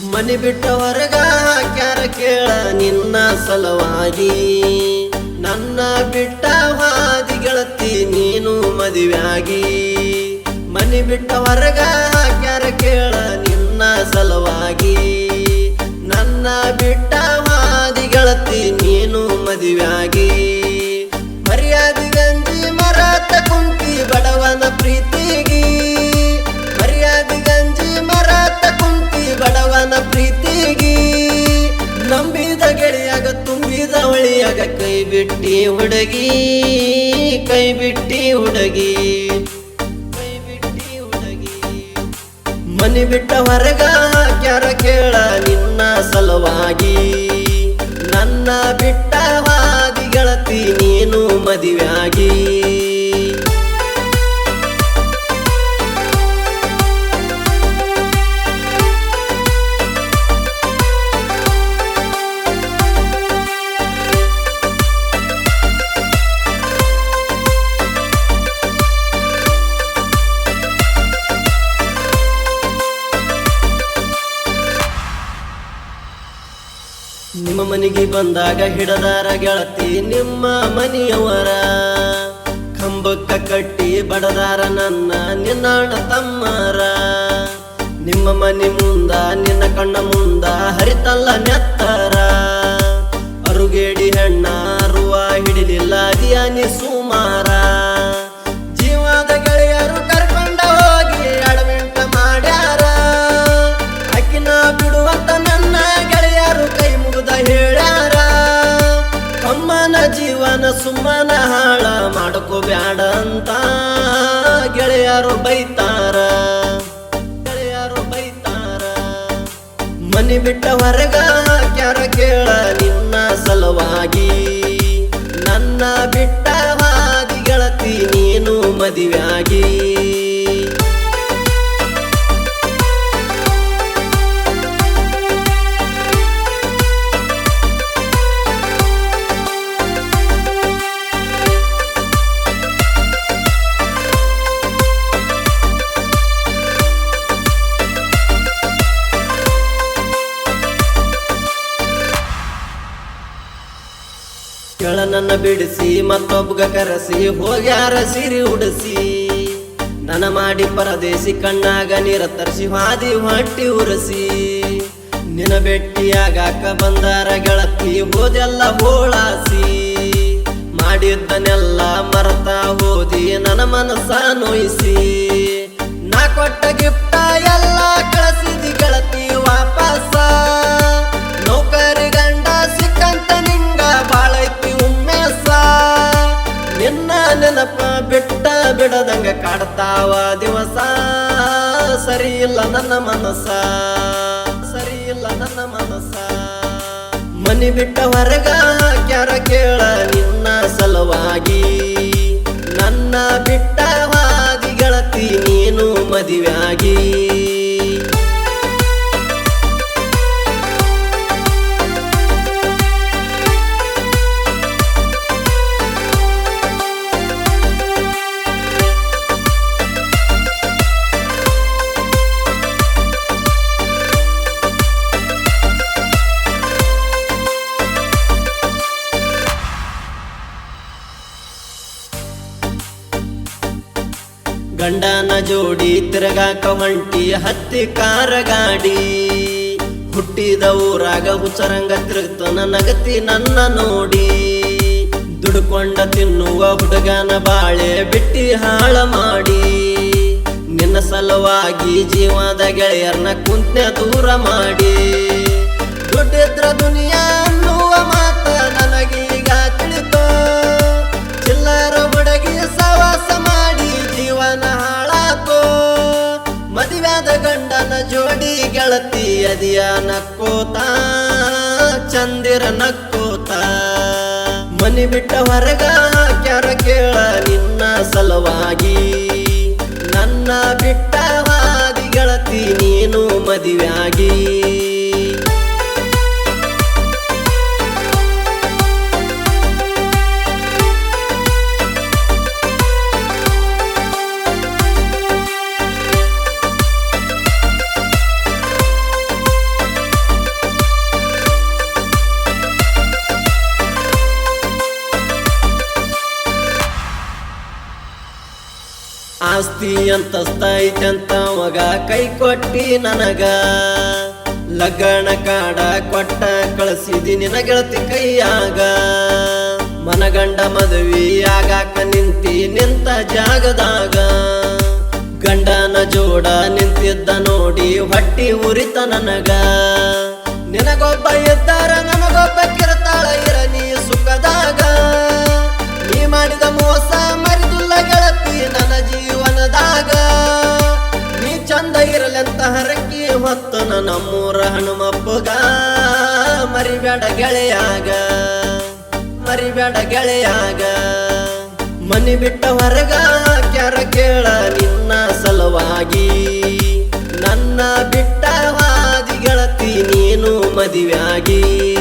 ಮನಿ ಬಿಟ್ಟ ಹೊರಗ ಹಾಕ್ಯಾರ ಕೇಳ ನಿನ್ನ ಸಲುವಾಗಿ? ನನ್ನ ಬಿಟ್ಟ ಹಾದಿ ಗೆಳತಿ ನೀನು ಮದುವೆಯಾಗಿ. ಮನೆ ಬಿಟ್ಟ ಹೊರಗ ಹಾಕ್ಯಾರ ಕೇಳ ನಿನ್ನ ಸಲುವಾಗಿ? ನನ್ನ ಬಿಟ್ಟ ಹಾದಿ ಗೆಳತಿ ನೀನು ಮದುವೆಯಾಗಿ. ಬಿಟ್ಟಿ ಹುಡುಗಿ ಕೈ ಬಿಟ್ಟಿ ಹುಡುಗಿ ಕೈ ಬಿಟ್ಟಿ ಹುಡುಗಿ ಮನೆ ಬಿಟ್ಟ ಹೊರಗ ಕ್ಯಾರ ಕೇಳ ನಿನ್ನ ಸಲುವಾಗಿ? ನನ್ನ ಬಿಟ್ಟ ಹಾದಿ ಗೆಳತಿ ನೀನು ಮದುವೆಯಾಗಿ ನಿಮ್ಮ ಮನೆಗೆ ಬಂದಾಗ ಹಿಡದಾರ ಗೆಳತಿ ನಿಮ್ಮ ಮನೆಯವರ. ಕಂಬಕ್ಕ ಕಟ್ಟಿ ಬಡದಾರ ನನ್ನ ನಿನ್ನ ತಮ್ಮಾರ. ನಿಮ್ಮ ಮನೆ ಮುಂದ, ನಿನ್ನ ಕಣ್ಣ ಮುಂದ ಹರಿತಲ್ಲ ನೆತ್ತರ ಅಂತ ಗೆಳೆಯರು ಬೈತಾರ. ಗೆಳೆಯರು ಬೈತಾರ. ಮನಿ ಬಿಟ್ಟ ಹೊರಗ ಕ್ಯಾರ ಕೇಳ ನಿನ್ನ ಸಲುವಾಗಿ. ನನ್ನ ಬಿಟ್ಟವಾಗಿ ಗೆಳತಿ ನೀನು ಮದುವೆಯಾಗಿ. ಕೆಳನನ್ನ ಬಿಡಿಸಿ ಮತ್ತೊಬ್ಬಗ ಕರೆಸಿ, ಹೋಗ್ಯಾರ ಸಿರಿ ಉಡಿಸಿ. ನನ ಮಾಡಿ ಪರದೇಶಿ ಕಣ್ಣಾಗ ನೀರ ತರಿಸಿ, ಹಾದಿ ಹೊಟ್ಟಿ ಉರಸಿ. ನಿನ ಭೆಟ್ಟಿಯಾಗಾಕ ಬಂದಾರ ಗೆಳತಿ, ಹೋದೆಲ್ಲ ಹೋಳಾಸಿ. ಮಾಡಿದ್ದನೆಲ್ಲ ಮರತ ಹೋದಿ, ನನ್ನ ಮನಸ್ಸ ನೋಯಿಸಿ. ನಾ ಕೊಟ್ಟ ಗಿಫ್ಟ ಎಲ್ಲ ಕಳಿಸಿದಿ ಗೆಳತಿ, ವಾಪಸ ಸರಿ ಇಲ್ಲ ನನ್ನ ಮನಸ್ಸ. ಸರಿ ಇಲ್ಲ ನನ್ನ ಮನಸ್ಸ. ಮನಿ ಬಿಟ್ಟ ಹೊರಗ ಕ್ಯಾರ ಕೇಳ ನಿನ್ನ ಸಲುವಾಗಿ. ನನ್ನ ಬಿಟ್ಟವಾಗಿ ಗೆಳತಿ ನೀನು ಮದುವೆಯಾಗಿ. ಗಂಡನ ಜೋಡಿ ತಿರುಗಾಕ ಹೊಂಟಿ ಹತ್ತಿ ಕಾರ ಗಾಡಿ ಹುಟ್ಟಿದ ಊರಾಗ ಹುಚ್ಚರಂಗ ತಿರುಗ್ತನ ನಗತಿ ನನ್ನ ನೋಡಿ. ದುಡ್ಕೊಂಡ ತಿನ್ನುವ ಹುಡುಗನ ಬಾಳೆ ಬಿಟ್ಟಿ ಹಾಳ ಮಾಡಿ. ನಿನ್ನ ಸಲುವಾಗಿ ಜೀವದ ಗೆಳೆಯರ್ನ ಕುಂತ್ಯ ದೂರ ಮಾಡಿ. ದುಡ್ಡಿದ್ರ ದುನಿಯಾ ಅದಿಯ ನಕ್ಕೋತ, ಚಂದಿರ ನಕ್ಕೋತ. ಮನಿ ಬಿಟ್ಟ ಹೊರಗ ಕ್ಯಾರ ಕೇಳ ನಿನ್ನ ಸಲುವಾಗಿ. ನನ್ನ ಬಿಟ್ಟ ಗೆಳತಿ ನೀನು ಮದುವೆಯಾಗಿ. ಆಸ್ತಿ ಅಂತಸ್ತ ಐತಂತ ಮಗ ಕೈ ಕೊಟ್ಟಿ ನನಗ. ಲಗ್ನ ಕಾಡ ಕೊಟ್ಟ ಕಳಿಸಿದಿ ನಿನ ಗೆಳತಿ ಕೈಯಾಗ. ಮನಗಂಡ ಮದುವೆ ಆಗಾಕ ನಿಂತಿ ನಿಂತ ಜಾಗದಾಗ. ಗಂಡನ ಜೋಡ ನಿಂತಿದ್ದ ನೋಡಿ ಹೊಟ್ಟಿ ಉರಿತ ನನಗ. ನಿನಗೊಬ್ಬ ಇದ್ದಾರ ಹನುಮಪ್ಪಗ, ಮರಿಬೇಡ ಗೆಳೆಯಾಗ ಮರಿಬೇಡ ಗೆಳೆಯಾಗ. ಮನಿ ಬಿಟ್ಟ ಹೊರಗ ಕ್ಯಾರ ಕೇಳ ನಿನ್ನ ಸಲುವಾಗಿ. ನನ್ನ ಬಿಟ್ಟ ಗೆಳತಿ ನೀನು ಮದುವೆಯಾಗಿ.